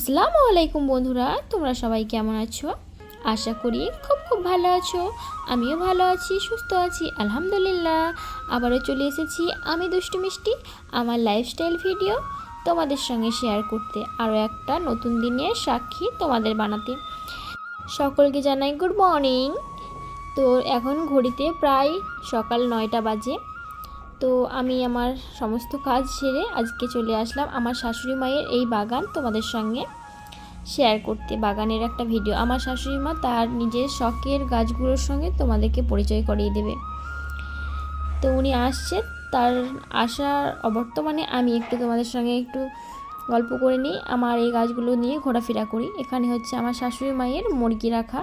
আসসালামু আলাইকুম বন্ধুরা, তোমরা সবাই কেমন আছো? আশা করি খুব খুব ভালো আছো। আমিও ভালো আছি, সুস্থ আছি, আলহামদুলিল্লাহ। আবারও চলে এসেছি আমি দুষ্টু মিষ্টি, আমার লাইফস্টাইল ভিডিও তোমাদের সঙ্গে শেয়ার করতে আরও একটা নতুন দিনের সাক্ষী তোমাদের বানাতে। সকলকে জানাই গুড মর্নিং তো এখন ঘড়িতে প্রায় সকাল নয়টা বাজে। তো আমি আমার সমস্ত কাজ সেরে আজকে চলে আসলাম আমার শাশুড়ি মায়ের এই বাগান তোমাদের সঙ্গে শেয়ার করতে, বাগানের একটা ভিডিও আমার শাশুড়ি মা তার নিজের শখের গাছগুলোর সঙ্গে তোমাদেরকে পরিচয় করিয়ে দেবে। তো উনি আসছে, তার আসার অবর্তমানে আমি একটু তোমাদের সঙ্গে একটু গল্প করে নিই। আমার এই গাছগুলো নিয়ে ঘোরাফেরা করি। এখানে হচ্ছে আমার শাশুড়ি মায়ের মুরগি রাখা।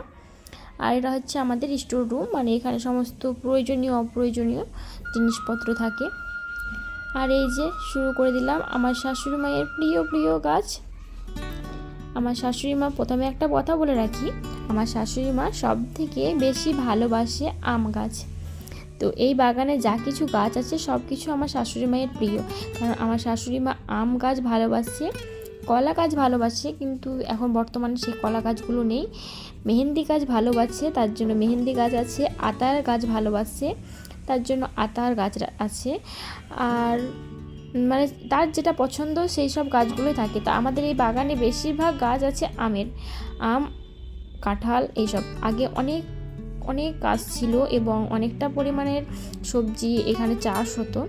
আর এটা হচ্ছে আমাদের স্টোর রুম মানে এখানে সমস্ত প্রয়োজনীয়, অপ্রয়োজনীয় জিনিসপত্র থাকে। আর এই যে শুরু করে দিলাম আমার শাশুড়ি মায়ের প্রিয় প্রিয় গাছ আমার শাশুড়ি মা প্রথমে একটা কথা বলে রাখি, আমার শাশুড়ি মা সব থেকে বেশি ভালোবাসে আম গাছ। তো এই বাগানে যা কিছু গাছ আছে সব কিছু আমার শাশুড়ি মায়ের প্রিয়। কারণ আমার শাশুড়ি মা আম গাছ ভালোবাসে। কলা গাছ ভালোবাসে, কিন্তু এখন বর্তমানে সেই কলা গাছগুলো নেই। মেহেন্দি গাছ ভালোবাসে, তার জন্য মেহেন্দি গাছ আছে, আতার গাছ ভালোবাসে, তার জন্য আতার গাছ আছে। আর মানে তার যেটা পছন্দ সেই সব গাছগুলোই থাকে। তা আমাদের এই বাগানে বেশিরভাগ গাছ আছে আমের, আম, কাঁঠাল এইসব। আগে অনেক অনেক গাছ ছিল এবং অনেকটা পরিমাণের সবজি এখানে চাষ হতো।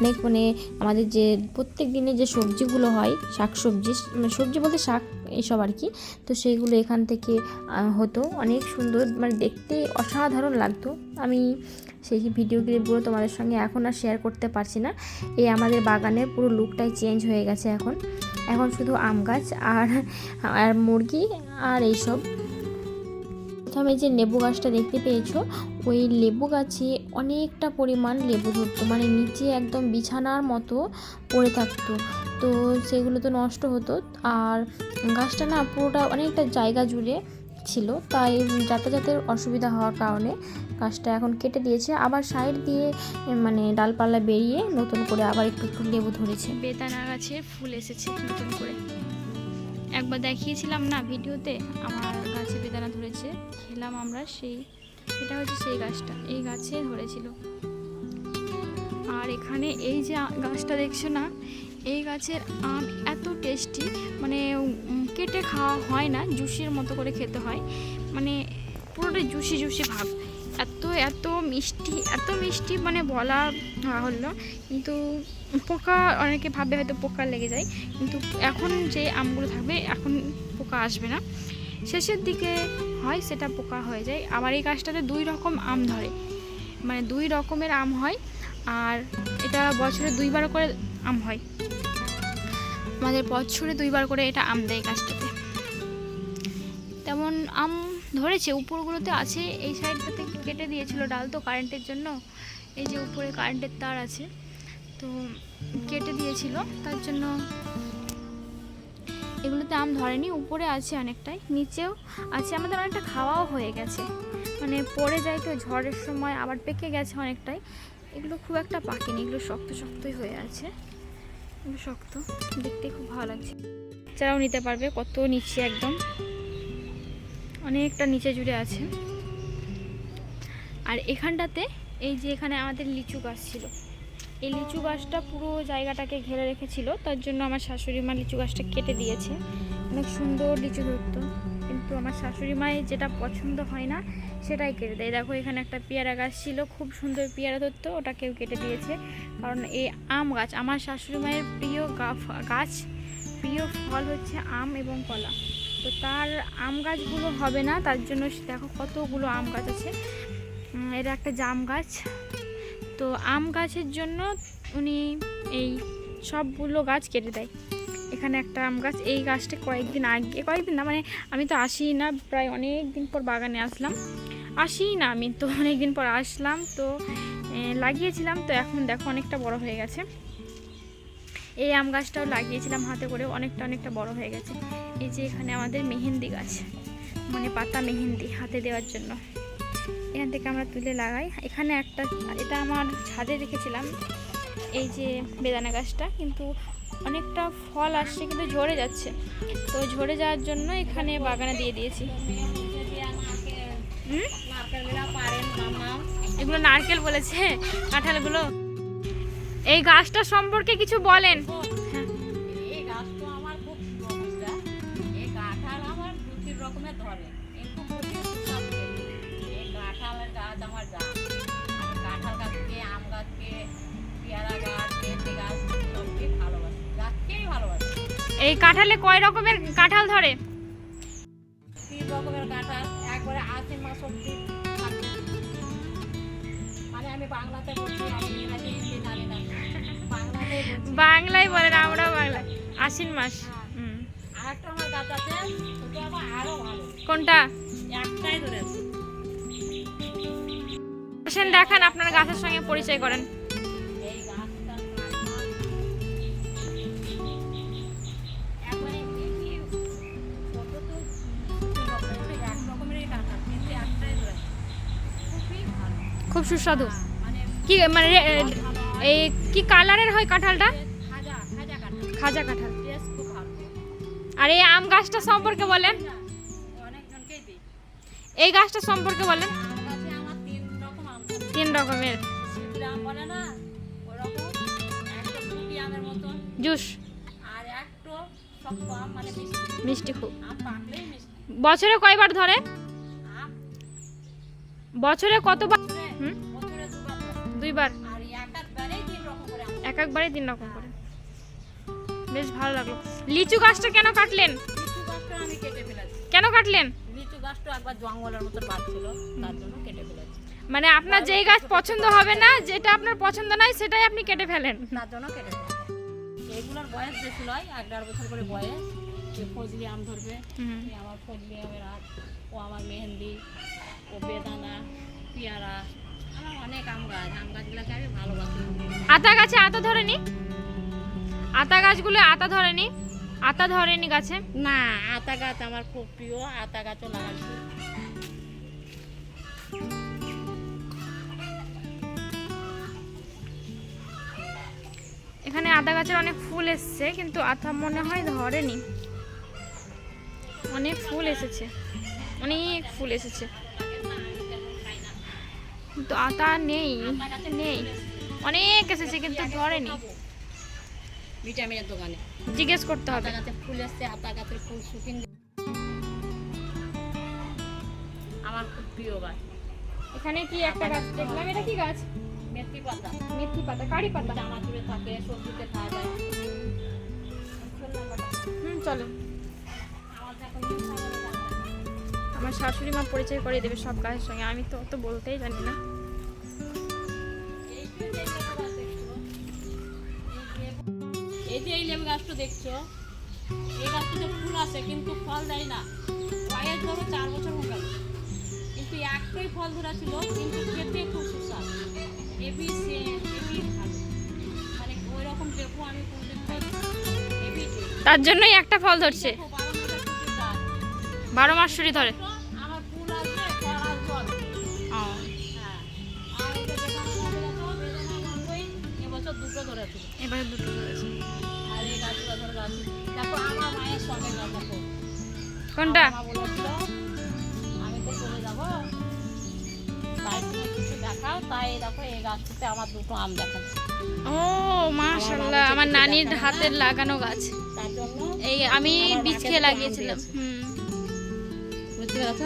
অনেক মানে আমাদের যে প্রত্যেক দিনে যে সবজিগুলো হয় শাক সবজি মানে সবজি বলতে শাক এইসব আর কি, তো সেইগুলো এখান থেকে হতো। অনেক সুন্দর মানে দেখতে অসাধারণ লাগতো। আমি সেই ভিডিও ক্লিপগুলো তোমাদের সঙ্গে এখন আর শেয়ার করতে পারছি না। এই আমাদের বাগানের পুরো লুকটাই চেঞ্জ হয়ে গেছে এখন। এখন শুধু আম গাছ আর আর মুরগি আর এইসব। প্রথমে যে লেবু গাছটা দেখতে পেয়েছ, ওই লেবু গাছে অনেকটা পরিমাণ লেবু ধরতো মানে নিচে একদম বিছানার মতো পড়ে থাকতো। তো সেগুলো তো নষ্ট হতো। আর গাছটা না পুরোটা অনেকটা জায়গা জুড়ে ছিল, তাই যাতায়াতের অসুবিধা হওয়ার কারণে গাছটা এখন কেটে দিয়েছে। আবার সাইড দিয়ে মানে ডালপালা বেরিয়ে নতুন করে আবার একটু একটু লেবু ধরেছে। বেদানা গাছে ফুল এসেছে নতুন করে। একবার দেখিয়েছিলাম না ভিডিওতে, আমার গাছে বেদানা ধরেছে, খেলাম আমরা সেই, এটা হচ্ছে সেই গাছটা, এই গাছে ধরেছিল। আর এখানে এই যে গাছটা দেখছ না, এই গাছের আম এত টেস্টি মানে কেটে খাওয়া হয় না, জুসির মতো করে খেতে হয় মানে পুরোটা জুসি জুসি ভাব। এত এত মিষ্টি এত মিষ্টি মানে বলা হলো কিন্তু পোকা, অনেকে ভাবে হয়তো পোকা লেগে যায়, কিন্তু এখন যে আমগুলো থাকবে, এখন পোকা আসবে না। শেষের দিকে হয় সেটা পোকা হয়ে যায়। আবার এই গাছটাতে দুই রকম আম ধরে। মানে দুই রকমের আম হয়, আর এটা বছরে দুইবার করে আম হয়। আমাদের বছরে দুইবার করে এটা আম দেয় গাছটাতে। তেমন আম ধরেছে, উপরগুলোতে আছে, এই সাইডটাতে কেটে দিয়েছিল ডাল তো কারেন্টের জন্য। এই যে উপরে কারেন্টের তার আছে। তো কেটে দিয়েছিল, তার জন্য এগুলোতে আম ধরেনি, উপরে আছে অনেকটাই, নিচেও আছে, আমাদের অনেকটা খাওয়াও হয়ে গেছে। মানে পড়ে যায় তো, ঝড়ের সময় আবার পেকে গেছে অনেকটাই। এগুলো খুব একটা পাকেনি, এগুলো শক্ত শক্তই হয়ে আছে। এগুলো শক্ত, দেখতে খুব ভালো লাগছে। যারাও নিতে পারবে, কত নিচে একদম। অনেকটা নিচে জুড়ে আছে। আর এখানটাতে, এই যে এখানে আমাদের লিচু গাছ ছিল এই লিচু গাছটা পুরো জায়গাটাকে ঘিরে রেখেছিল, তার জন্য আমার শাশুড়ি মা লিচু গাছটা কেটে দিয়েছে। অনেক সুন্দর লিচু ধরতো, কিন্তু আমার শাশুড়ি মায়ের যেটা পছন্দ হয় না, সেটাই কেটে দেয়। দেখো, এখানে একটা পেয়ারা গাছ ছিল, খুব সুন্দর পেয়ারা ধরতো ওটা কেউ কেটে দিয়েছে। কারণ এই আম গাছ, আমার শাশুড়ি মায়ের প্রিয় গাছ, প্রিয় ফল হচ্ছে আম এবং কলা। তো তার আম গাছগুলো হবে না, তার জন্য দেখো কতগুলো আম গাছ আছে। এটা একটা জাম গাছ। তো আম গাছের জন্য উনি এই সবগুলো গাছ কেটে দেয়। এখানে একটা আম গাছ, এই গাছটা কয়েকদিন আগে, কয়েকদিন না মানে আমি তো আসিই না, প্রায় অনেক দিন পর বাগানে আসলাম। আসিই না আমি তো অনেক দিন পর আসলাম, তো লাগিয়েছিলাম, তো এখন দেখো অনেকটা বড় হয়ে গেছে। এই আম গাছটাও লাগিয়েছিলাম হাতে করে, অনেকটা অনেকটা বড় হয়ে গেছে। এই যে এখানে আমাদের মেহেন্দি গাছ মানে পাতা মেহেন্দি হাতে দেওয়ার জন্য। এখান থেকে আমরা তুলে লাগাই। এখানে একটা, এটা আমার ছাদে রেখেছিলাম, এই যে বেদানা গাছটা, কিন্তু অনেকটা ফল আসছে, কিন্তু ঝরে যাচ্ছে। তো ঝরে যাওয়ার জন্য এখানে বাগানে দিয়ে দিয়েছি। এগুলো নারকেল বলেছে, কাঁঠালগুলো। এই গাছটা সম্পর্কে কিছু বলেন। গাছ আমার গাছ কাঁঠাল গাছকে আম গাছকে পেয়ারা গাছ পেঁপে গাছ সবকে ভালোবাসি। গাছকেই ভালোবাসি। এই কাঁঠালে কয় রকমের কাঁঠাল ধরে? তিন রকমের কাঁঠাল। একবারে আশি মাস অব্দি। মানে আমি বাংলাতে বলছি আমি ইংরাজি হিন্দি জানি না। বাংলায় বলেন আমরা বাংলা আশ্বিন মাস হুম। আর আমার গাছ আছে আরও ভালো। কোনটা? একটাই ধরেছে। আসেন দেখান আপনার গাছের সঙ্গে পরিচয় করেন। খুব সুস্বাদু কি মানে এই কি কালারের হয় কাঁঠালটা খাজা, কাঁঠাল। আর এই আম গাছটা সম্পর্কে বলেন। এই গাছটা সম্পর্কে বলেন তিন রকমের। জুস। মিষ্টি। খুব। বছরে কয়বার ধরে? বছরে কতবার। দুইবার। এক একবারে তিন রকম করে। বেশ ভালো লাগল। লিচু গাছটা কেন কাটলেন? কেন কাটলেন? লিচু গাছটা একবার জঙ্গলের মতো বাড়ছিল, তার জন্য কেটে ফেলেছি। মানে আপনার যেই গাছ পছন্দ হবে না যেটা আপনার পছন্দ নাই সেটাই আপনি কেটে ফেলেন। তার জন্য কেটে ফেলেছি এইগুলোর বয়স বেশি নয় এক দেড় বছর করে বয়স। যে ফজলি আম ধরবে আমার ফজলি আমের আম ও আমার মেহেন্দি ও বেদানা পেয়ারা আমার অনেক আম গাছ। আম গাছগুলোকে আমি ভালোবাসি। আতা গাছে আতা ধরেনি? আতা গাছগুলো আতা ধরেনি? আতা ধরেনি গাছে? না আতা গাছ আমার খুব প্রিয় আতা গাছও লাগাচ্ছি এখানে আতা গাছের অনেক ফুল এসছে কিন্তু আতা মনে হয় ধরেনি। অনেক ফুল এসেছে অনেক ফুল এসেছে। কিন্তু আতা নেই নেই। অনেক এসেছে কিন্তু ধরেনি। ভিটামিনের দোকানে জিজ্ঞেস করতে হবে। ফুল এসছে আতা গাছের ফুল শুকিয়ে আমার খুব প্রিয় গাছ। এখানে কি একটা গাছ। দেখলাম এটা কি গাছ? মেথি পাতা। মেথি পাতা কারি পাতা। থাকে সবজিতে খাওয়া যায়। হুম চলো। আমার শাশুড়ি মা পরিচয় করে দেবে সব গাছের সঙ্গে। আমি তো অত বলতেই জানি না। এই যে এই লেবু গাছটা দেখছ? এই গাছটাতে ফুল আছে কিন্তু ফল দেয় না। বয়স ধরো চার বছর হয়ে গেল। কিন্তু একটাই ফল ধরা ছিল কিন্তু খেতে খুব সুস্বাদু। ভালো মানে ওই রকম লেবু আমি কোনোদিন খাইনি তার জন্যই একটা ফল ধরছে। বারো মাস শুরি ধরে। আমার ফুল। হ্যাঁ। এবছর দুটো এবারে দুটো ধরেছে। আর এই গাছগুলো ধরে গাছ দেখো আমার মায়ের শখের কোনটা? আমি তো চলে যাব। তাই তুমি কিছু দেখাও তাই দেখো এই গাছটাতে আমার দুটো আম দেখাচ্ছে ও মাশাআল্লাহ আমার নানির হাতের লাগানো গাছ। তার জন্য এই আমি বীজ খেয়ে লাগিয়েছিলাম হুম। বুঝতে পেরেছ?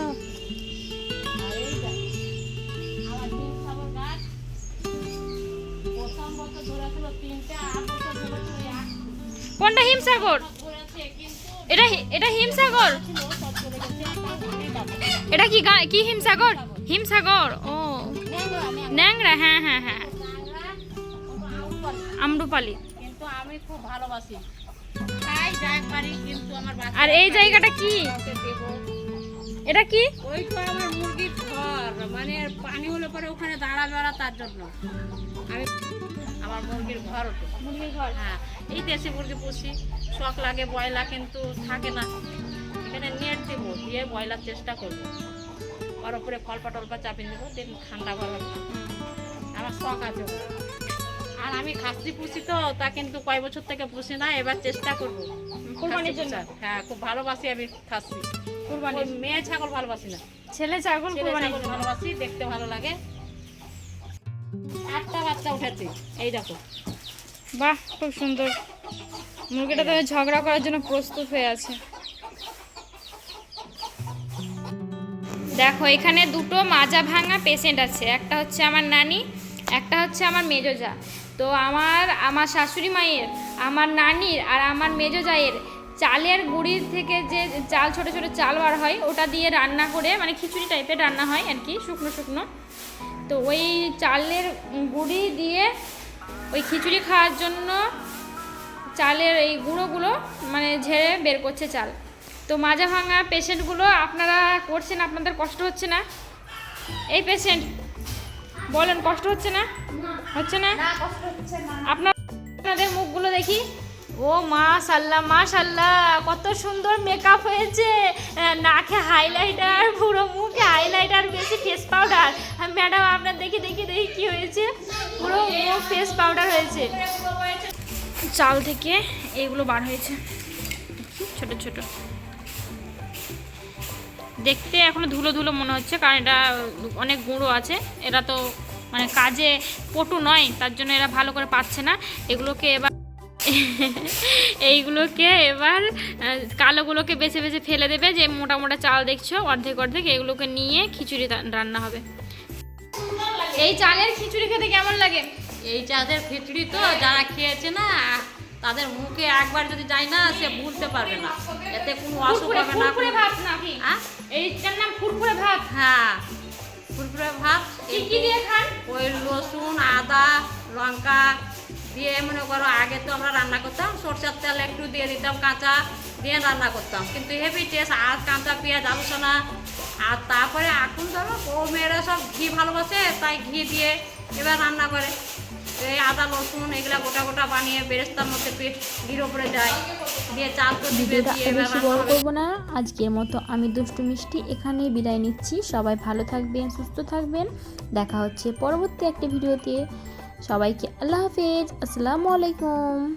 কোনটা হিমসাগর? এটা এটা হিমসাগর? এটা কি কি হিমসাগর? হিমসাগর? ও। ন্যাংরা, হ্যাঁ হ্যাঁ হ্যাঁ। আমরুপালি। কিন্তু আমি খুব ভালোবাসি আর এই জায়গাটা কি? এটা কি? ওই তো আমার মুরগির ঘর মানে পানি হলে পরে ওখানে দাঁড়া বেড়া তার জন্য। আমি আমার মুরগির ঘর। মুরগির ঘর হ্যাঁ। এই দেশি মুরগি পুষি শখ লাগে বয়লা কিন্তু থাকে না। এখানে নেট দেবো দিয়ে বয়লার চেষ্টা করব। ওর উপরে ফলপা টলপা চাপিয়ে দেবো দিন ঠান্ডা হবে আমার শখ আছে আর আমি খাসি পুষি তো তা কিন্তু কয় বছর থেকে পুষি না এবার চেষ্টা করব। কোরবানির জন্য? হ্যাঁ খুব ভালোবাসি আমি খাসি। কুরবানি মেয়ে ছাগল ভালোবাসি না। ছেলে ছাগল কুরবানি ভালোবাসি দেখতে ভালো লাগে। আটটা বাচ্চা উঠেছে এই দেখো। বাহ খুব সুন্দর। মুরগিটা তো ঝগড়া করার জন্য প্রস্তুত হয়ে আছে। দেখো, এখানে দুটো মাজা ভাঙা পেশেন্ট আছে। একটা হচ্ছে আমার নানি, একটা হচ্ছে আমার মেজো যা তো আমার আমার শাশুড়ি মায়ের, আমার নানির আর আমার মেজো জায়ের চালের গুঁড়ির থেকে যে চাল, ছোট ছোট চাল বার হয়, ওটা দিয়ে রান্না করে মানে খিচুড়ি টাইপের রান্না হয় আর কি, শুকনো শুকনো। তো ওই চালের গুঁড়ি দিয়ে ওই খিচুড়ি খাওয়ার জন্য চালের এই গুঁড়োগুলো মানে ঝেড়ে বের করছে চাল। তো মাজা ভাঙা পেশেন্টগুলো আপনারা করছেন আপনাদের কষ্ট হচ্ছে না? এই পেশেন্ট বলেন কষ্ট হচ্ছে না? হচ্ছে না? আপনার আপনাদের মুখগুলো দেখি। ও মাশাল্লাহ মাশাল্লাহ কত সুন্দর মেকআপ হয়েছে। আহ, নাকে হাইলাইটার পুরো মুখে হাইলাইটার বেশি ফেস পাউডার ম্যাডাম আপনার দেখি দেখি দেখি কি হয়েছে। পুরো মুখ ফেস পাউডার হয়েছে। চাল থেকে এইগুলো বার হয়েছে। ছোট ছোট। দেখতে এখনও ধুলো ধুলো মনে হচ্ছে, কারণ এটা অনেক গুঁড়ো আছে। এরা তো মানে কাজে পটু নয়, তার জন্য এরা ভালো করে পাচ্ছে না। এগুলোকে এবার এইগুলোকে এবার কালোগুলোকে বেছে বেছে ফেলে দেবে, যে মোটা মোটা চাল দেখছ, অর্ধেক অর্ধেক, এগুলোকে নিয়ে খিচুড়ি রান্না হবে। এই চালের খিচুড়ি খেতে কেমন লাগে? এই চাঁদের খিচুড়ি তো যারা খেয়েছে না তাদের মুখে একবার যদি যায় না সে ভুলতে পারবে না। এতে কোনো অসুখ হবে না ফুরফুরে ভাত নাকি আ? এইটার নাম ফুরফুরে ভাত হ্যাঁ ফুরফুরে ভাত কি কি দিয়ে খান? ওই রসুন আদা লঙ্কা দিয়ে মনে করো আগে তো আমরা রান্না করতাম। সরষের তেল একটু দিয়ে দিতাম কাঁচা দিয়ে রান্না করতাম। কিন্তু হেভি টেস্ট আর কাঁচা পেঁয়াজ আলোচনা। আর তারপরে এখন ধরো ও মেয়েরা সব ঘি ভালোবাসে তাই ঘি দিয়ে এবার রান্না করে। এই আদা রসুন এগুলা গোটা গোটা বানিয়ে বেরেস্তার মধ্যে ঘির ওপরে যায়। দিয়ে চাল তো দিবে দিয়ে বেশি বড়। করব না। আজকের মতো আমি দুষ্টু মিষ্টি এখানেই বিদায় নিচ্ছি। সবাই ভালো থাকবেন সুস্থ থাকবেন। দেখা হচ্ছে পরবর্তী একটা ভিডিওতে। সবাইকে আল্লাহ হাফেজ। আসসালামু আলাইকুম।